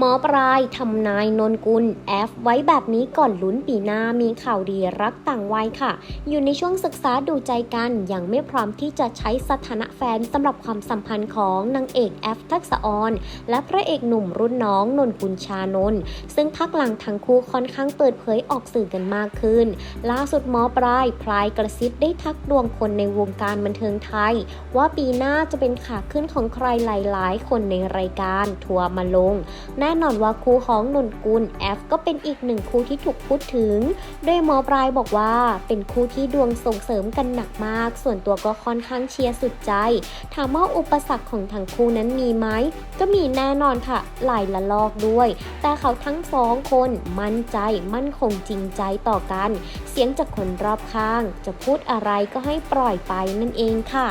หมอปลายทำนายนนกุลแอฟไว้แบบนี้ก่อนลุ้นปีหน้ามีข่าวดีรักต่างวัยค่ะ อยู่ในช่วงศึกษาดูใจกันยังไม่พร้อมที่จะใช้สถานะแฟนสำหรับความสัมพันธ์ของนางเอกแอฟทักษะออนและพระเอกหนุ่มรุ่นน้องนนกุลชานนซึ่งพักหลังทั้งคู่ค่อนข้างเปิดเผยออกสื่อกันมากขึ้น ล่าสุดหมอปลายพลายกระซิบได้ทักดวงคนในวงการบันเทิงไทย ว่าปีหน้าจะเป็นขาขึ้นของใครหลาย ๆ คนในรายการทัวร์มาลงแน่นอนว่าคู่ของนนกุลแอฟก็เป็นอีกหนึ่งคู่ที่ถูกพูดถึง โดยหมอปลายบอกว่าเป็นคู่ที่ดวงส่งเสริมกันหนักมาก ส่วนตัวก็ค่อนข้างเชียร์สุดใจ ถามว่าอุปสรรคของทั้งคู่นั้นมีไหม ก็มีแน่นอนค่ะ หลายละลอกด้วย แต่เขาทั้งสองคนมั่นใจมั่นคงจริงใจต่อกัน เสียงจากคนรอบข้าง จะพูดอะไรก็ให้ปล่อยไปนั่นเองค่ะ